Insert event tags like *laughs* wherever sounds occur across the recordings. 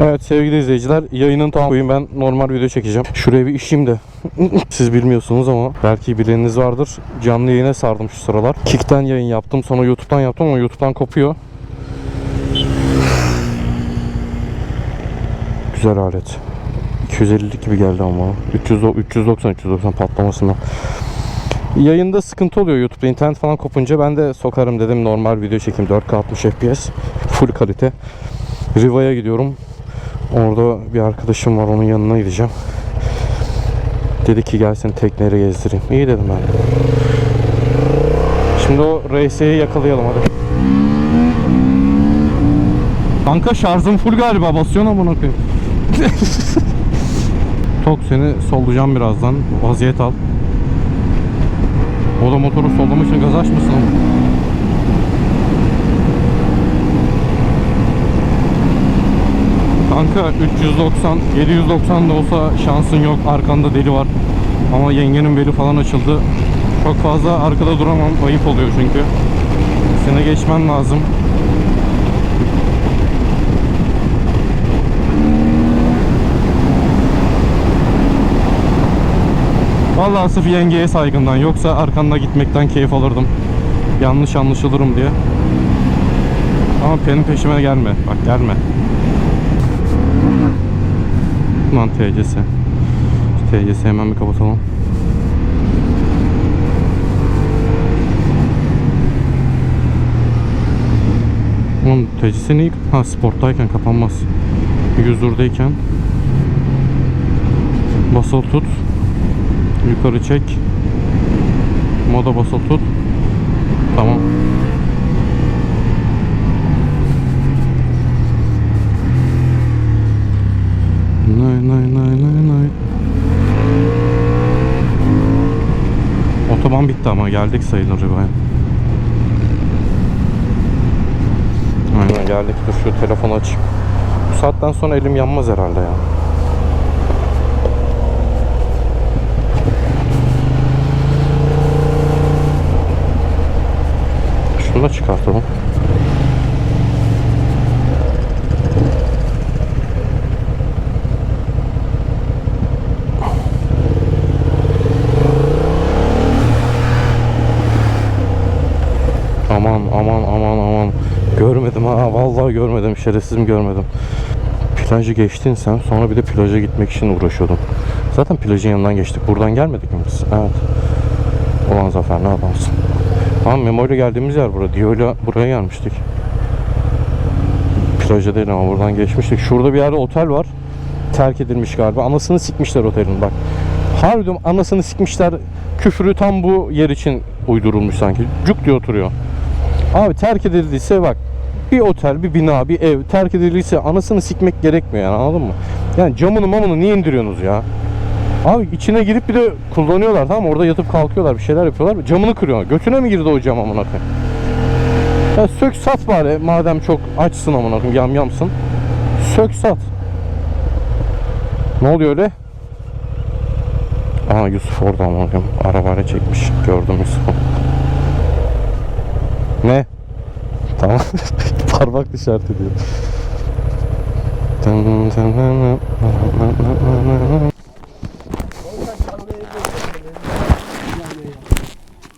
Evet sevgili izleyiciler yayının tamamıyım ben normal video çekeceğim. Şuraya bir işim de. *laughs* Siz bilmiyorsunuz ama belki bileniniz vardır. Canlı yayına sardım şu sıralar. Kick'ten yayın yaptım sonra YouTube'dan yaptım ama YouTube'dan kopuyor. Güzel alet. 250 gibi geldi ama. 300 390 390 patlamasından. Yayında sıkıntı oluyor YouTube'da internet falan kopunca ben de sokarım dedim normal video çekeyim 4K 60 FPS full kalite. Riva'ya gidiyorum. Orada bir arkadaşım var onun yanına gideceğim. Dedi ki gel seni tekneleri gezdireyim. İyi dedim ben. Şimdi o RS'yi yakalayalım hadi. Kanka şarjım full galiba basıyorsun amına koyayım. *laughs* Tok seni sollayacağım birazdan. Vaziyet al. O da motoru sollamak için gaz açmasın ama. Kanka 390, 790 da olsa şansın yok. Arkanda deli var. Ama yengenin beli falan açıldı. Çok fazla arkada duramam. Ayıp oluyor çünkü. Sene geçmen lazım. Vallahi sırf yengeye saygından yoksa arkanda gitmekten keyif alırdım. Yanlış anlaşılırım diye. Ama benim peşime gelme. Bak gelme. Lan TCS. Şu TCS hemen bir kapatalım. Oğlum TCS niye? Ha sporttayken kapanmaz. Yüzdürdeyken. Basılı tut. Yukarı çek. Moda basılı tut. Tamam. Otoban bitti ama geldik sayılır Riva'ya. Aynen geldik. Dur şu telefonu açayım. Bu saatten sonra elim yanmaz herhalde ya. Şunu da çıkartalım. Aman aman aman aman. Görmedim ha vallahi Şerefsizim görmedim. Plajı geçtin sen sonra bir de plaja gitmek için uğraşıyordum. Zaten plajın yanından geçtik. Buradan gelmedik mi biz? Evet. Ulan Zafer ne adamsın. Tamam Memo ile geldiğimiz yer burada. Dio ile buraya gelmiştik. Plaja değil ama buradan geçmiştik. Şurada bir yerde otel var. Terk edilmiş galiba. Anasını sikmişler otelin bak. Harbiden anasını sikmişler. Küfrü tam bu yer için uydurulmuş sanki. Cuk diye oturuyor. Abi terk edildiyse bak bir otel, bir bina, bir ev terk edildiyse anasını sikmek gerekmiyor yani anladın mı? Yani camını mamını niye indiriyorsunuz ya? Abi içine girip bir de kullanıyorlar tamam? Orada yatıp kalkıyorlar bir şeyler yapıyorlar. Camını kırıyorlar. Götüne mi girdi o cam amına koyayım? Ya sök sat bari madem çok açsın amına koyayım yam yamsın. Sök sat. Ne oluyor öyle? Aa Yusuf orada amına koyayım. Arabayla çekmiş. Gördüm Yusuf'u. Ne? Tamam. *laughs* Parmak işaret ediyor.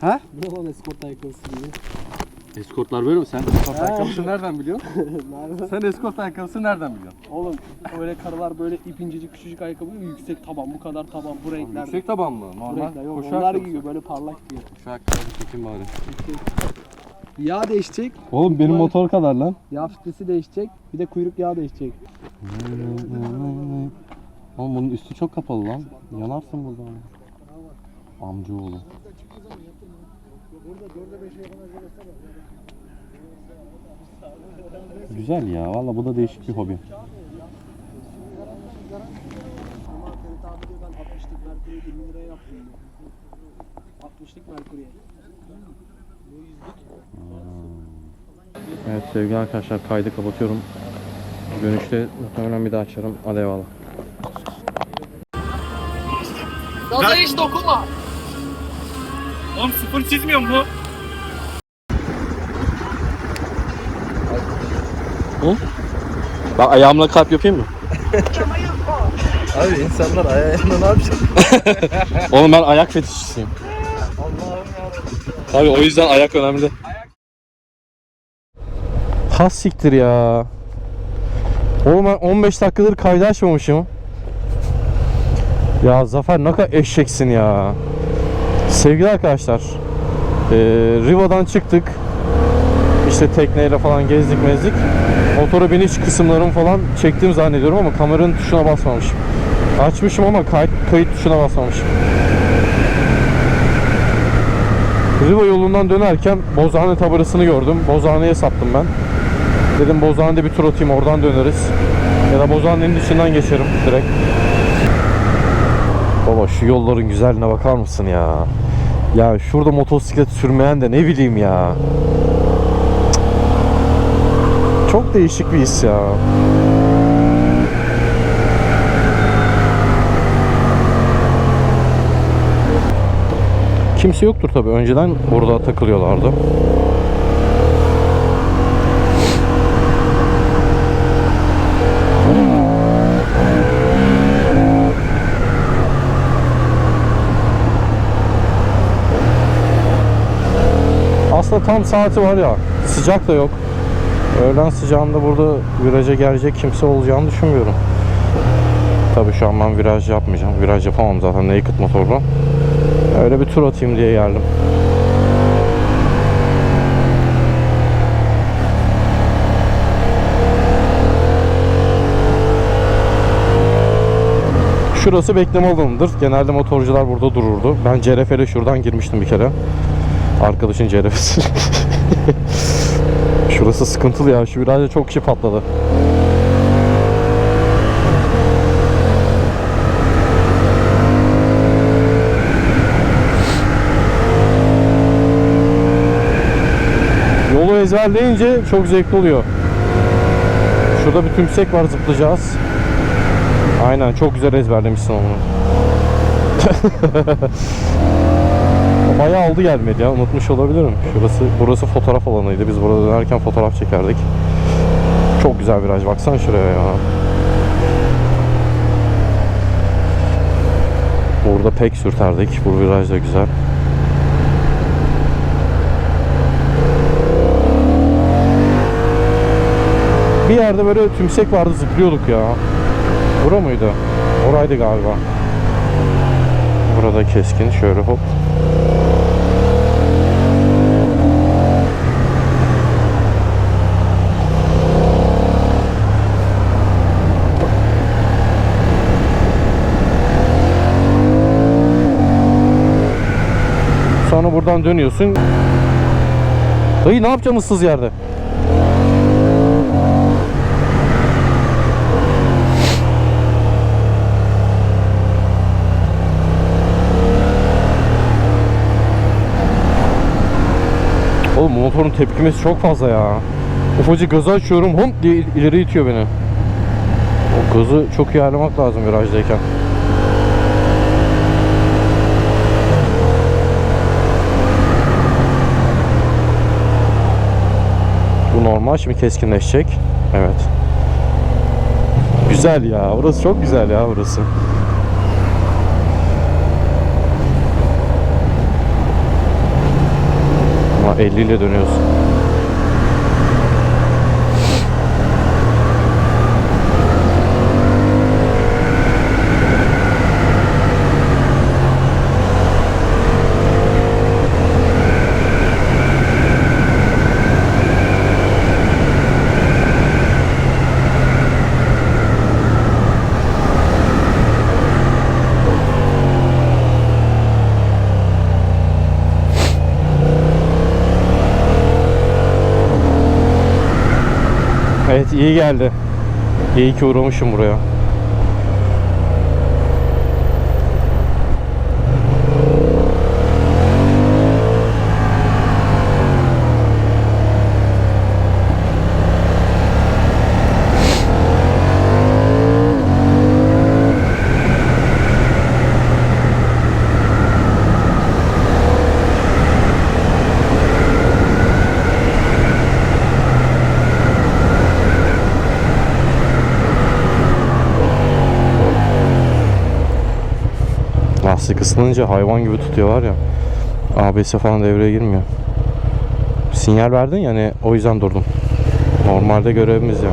Ha? Ne olan eskort ayakkabısı gibi. Eskortlar böyle mi? Sen eskort Ha. ayakkabısı nereden biliyorsun? *laughs* Sen eskort ayakkabısı nereden biliyorsun? Oğlum öyle karılar böyle ip incecik küçücük ayakkabı yüksek taban bu kadar taban bu renklerde. Yüksek taban mı? bu Normal renkler yok. Onlar giyiyor böyle parlak giyiyor. Koşu ayakkabısı çekin bari. Yağ değişecek, Oğlum benim motor kadar lan. yağ filtresi değişecek, bir de kuyruk yağı değişecek. Oğlum bunun üstü çok kapalı lan. Yanarsın buradan. Amcaoğlu. Güzel ya. Valla bu da değişik bir hobi. Ferit abi diyor ben 60'lık Merkür'ü 20 liraya yaptım diyor. 60'lık Merkür'ü. Evet sevgili arkadaşlar kaydı kapatıyorum. Dönüşte muhtemelen bir daha açarım. Hadi eyvallah. Gaza hiç dokunma. Oğlum sıfır çizmiyor mu? Ben ayağımla kalp yapayım mı? Abi insanlar ayağında *laughs* ne yapacak? Oğlum ben ayak fetişçisiyim. Tabii o yüzden ayak önemli. Has siktir ya. Oğlum ben 15 dakikadır kaydı açmamışım. Ya Zafer ne kadar eşeksin ya. Sevgili arkadaşlar. eee Riva'dan çıktık. İşte tekneyle falan gezdik mezdik. Motora biniş kısımlarımı falan çektim zannediyorum ama kameranın tuşuna basmamışım. Açmışım ama kayıt, kayıt tuşuna basmamışım. Riva yolundan dönerken Bozhane taburasını gördüm. Bozhane'ye saptım ben. Dedim Bozhane'de bir tur atayım oradan döneriz. Ya da Bozhane'nin içinden geçerim direkt. Baba şu yolların güzelliğine bakar mısın ya? Ya şurada motosiklet sürmeyen de ne bileyim ya. Çok değişik bir his ya. Kimse yoktur tabii. Önceden burada takılıyorlardı. Aslında tam saati var ya. Sıcak da yok. Öğlen sıcağında burada viraja gelecek kimse olacağını düşünmüyorum. Tabii şu an ben viraj yapmayacağım. Viraj yapamam zaten naked motorla. Öyle bir tur atayım diye geldim. Şurası bekleme alanıdır. Genelde motorcular burada dururdu. Ben CRF'le şuradan girmiştim bir kere. Arkadaşın CRF'si. *laughs* Şurası sıkıntılı ya. Şu virajda çok kişi patladı. Yolu ezberleyince çok zevkli oluyor. Şurada bir tümsek var zıplayacağız. Aynen çok güzel ezberlemişsin onu. *laughs* Bayağı oldu gelmedi ya unutmuş olabilirim. Şurası burası fotoğraf alanıydı. Biz burada dönerken fotoğraf çekerdik. Çok güzel viraj baksana şuraya ya. Burada pek sürterdik. Bu viraj da güzel. Bir yerde böyle tümsek vardı zıplıyorduk ya. Bura mıydı? Oraydı galiba. Burada keskin şöyle hop. Sonra buradan dönüyorsun. Dayı ne yapacaksın ıssız yerde? Motorun tepkimesi çok fazla ya. Ufacık gazı açıyorum hop diye ileri itiyor beni. O gazı çok iyi ayarlamak lazım virajdayken. Bu normal şimdi keskinleşecek. Evet. Güzel ya. Burası çok güzel ya burası. 50 ile dönüyorsun. Evet iyi geldi. İyi ki uğramışım buraya. Lastik ısınınca hayvan gibi tutuyor var ya. ABS falan devreye girmiyor. Sinyal verdin ya hani o yüzden durdum. Normalde görevimiz ya.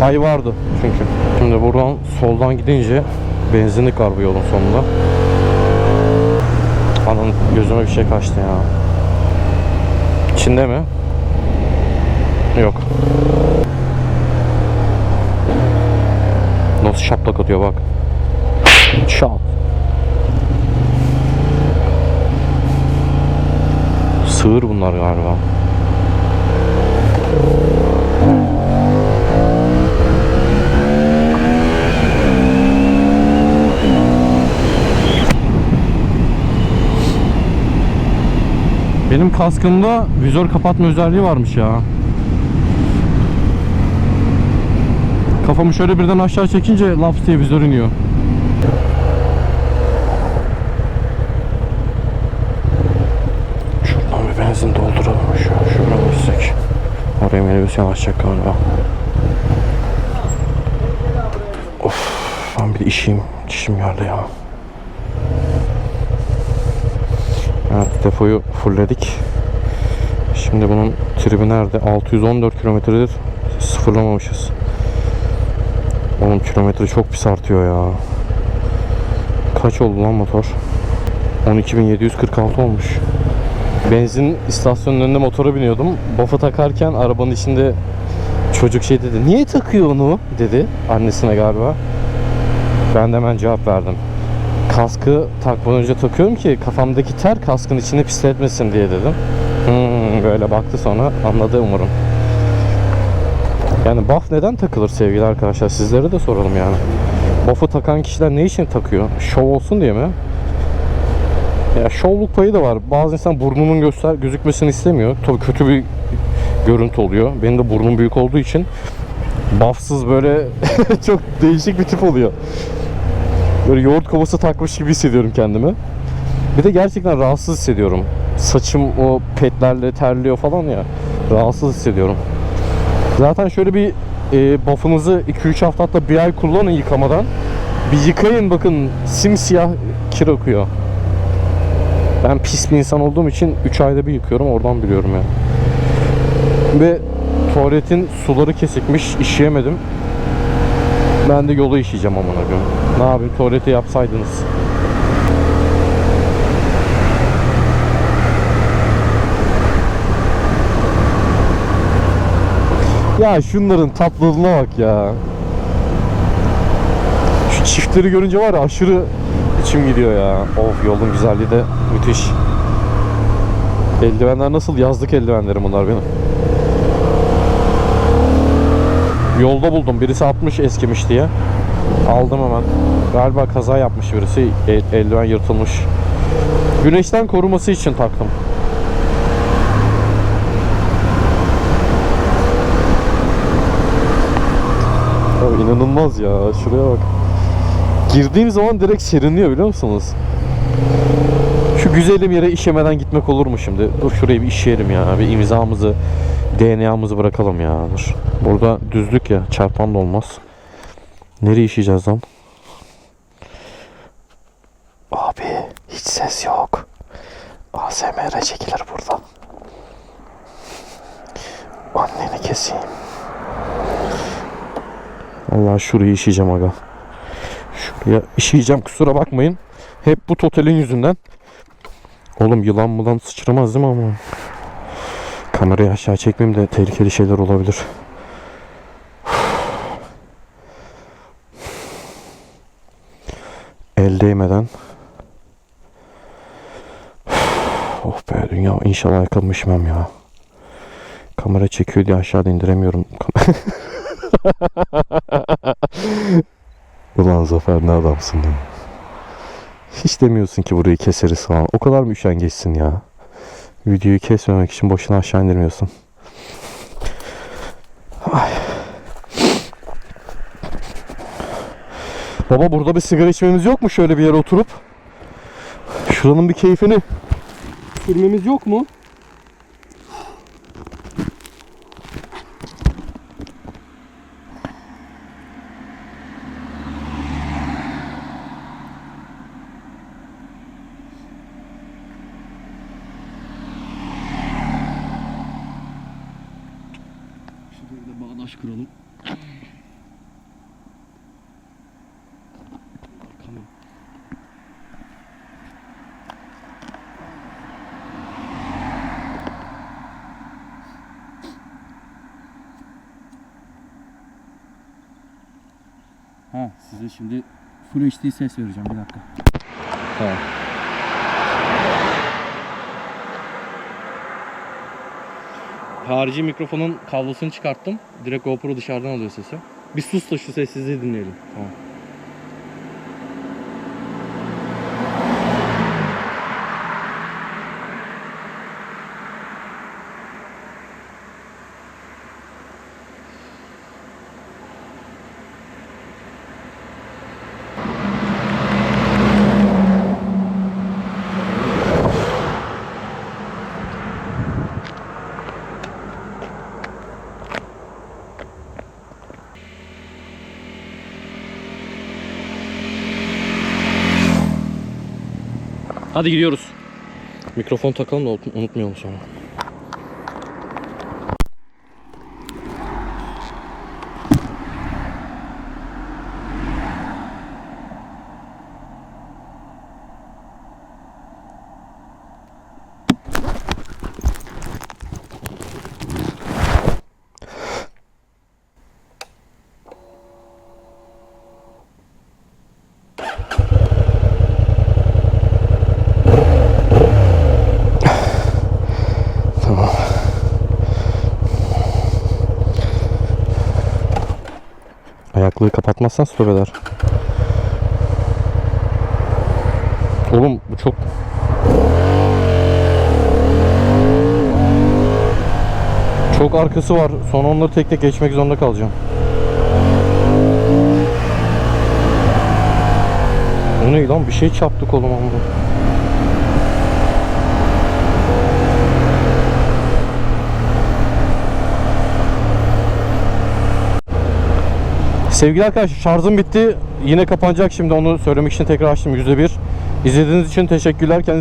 Pay vardı çünkü. Şimdi buradan soldan gidince benzinlik var bu yolun sonunda. Anam gözüme bir şey kaçtı ya. İçinde mi? Yok. Nasıl şaplak atıyor bak. Şap. Sığır bunlar galiba. Benim kaskımda vizör kapatma özelliği varmış ya. Kafamı şöyle birden aşağı çekince laps diye vizör iniyor. Şuradan bir benzin dolduralım. Şu, şuradan gitsek. Oraya minibüs yanaşacak galiba. Of, ben bir işim, dişim geldi ya. Evet, depoyu fullledik. Şimdi bunun tribi nerede? 614 kilometredir sıfırlamamışız. Oğlum kilometre çok pis artıyor ya. Kaç oldu lan motor? 12.746 olmuş. Benzin istasyonunun önünde motora biniyordum. Bafı takarken arabanın içinde çocuk şey dedi. Niye takıyor onu? dedi annesine galiba. Ben de hemen cevap verdim. Kaskı takmadan önce takıyorum ki kafamdaki ter kaskın içine pisletmesin diye dedim. Hmm, böyle baktı sonra anladı umarım. Yani buff neden takılır sevgili arkadaşlar? Sizlere de soralım yani. Buff'ı takan kişiler ne için takıyor? Şov olsun diye mi? Ya şovluk payı da var. Bazı insan burnunun göster gözükmesini istemiyor. Tabii kötü bir görüntü oluyor. Benim de burnum büyük olduğu için buffsız böyle *laughs* çok değişik bir tip oluyor. Böyle yoğurt kovası takmış gibi hissediyorum kendimi. Bir de gerçekten rahatsız hissediyorum. Saçım o petlerle terliyor falan ya. Rahatsız hissediyorum. Zaten şöyle bir e, buff'ınızı 2-3 hafta hatta bir ay kullanın yıkamadan. Bir yıkayın bakın simsiyah kir akıyor. Ben pis bir insan olduğum için 3 ayda bir yıkıyorum oradan biliyorum yani. Ve tuvaletin suları kesikmiş işeyemedim. Ben de yolu işeyeceğim amına koyayım. Ne yapayım tuvaleti yapsaydınız. Ya şunların tatlılığına bak ya. Şu çiftleri görünce var ya aşırı içim gidiyor ya. Of yolun güzelliği de müthiş. Eldivenler nasıl? Yazlık eldivenlerim bunlar benim. Yolda buldum. Birisi atmış eskimiş diye. Aldım hemen. Galiba kaza yapmış birisi. El- eldiven yırtılmış. Güneşten koruması için taktım. Ya inanılmaz ya. Şuraya bak. Girdiğim zaman direkt serinliyor biliyor musunuz? Şu güzelim yere işemeden gitmek olur mu şimdi? Dur şurayı bir işeyelim ya. Bir imzamızı, DNA'mızı bırakalım ya. Dur. Burada düzlük ya. Çarpan da olmaz. Nereye işeyeceğiz lan? Abi hiç ses yok. ASMR çekilir burada. Anneni keseyim. Allah şurayı işeyeceğim aga. Şuraya işeyeceğim kusura bakmayın. Hep bu totalin yüzünden. Oğlum yılan mılan sıçramaz değil mi ama? Kamerayı aşağı çekmeyeyim de tehlikeli şeyler olabilir. El değmeden. Oh be dünya inşallah ayakkabımı üşümem ya. Kamera çekiyor diye aşağıda indiremiyorum. *laughs* Zafer ne adamsın ya. Hiç demiyorsun ki burayı keseriz falan. O kadar mı üşengeçsin ya? Videoyu kesmemek için boşuna aşağı indirmiyorsun. Ay. Baba burada bir sigara içmemiz yok mu şöyle bir yere oturup? Şuranın bir keyfini sürmemiz yok mu? Ha size şimdi Full HD ses vereceğim bir dakika. Tamam. Harici mikrofonun kablosunu çıkarttım. Direkt GoPro dışarıdan alıyor sesi. Bir sus da şu sessizliği dinleyelim. Tamam. Hadi gidiyoruz. Mikrofon takalım da unut- unutmayalım sonra. Kapatmazsan stop eder. Oğlum bu çok... Çok arkası var. Sonra onları tek tek geçmek zorunda kalacağım. O ne lan? Bir şey çarptı koluma. Sevgili arkadaşlar şarjım bitti. Yine kapanacak şimdi onu söylemek için tekrar açtım %1. İzlediğiniz için teşekkürler. Kendinize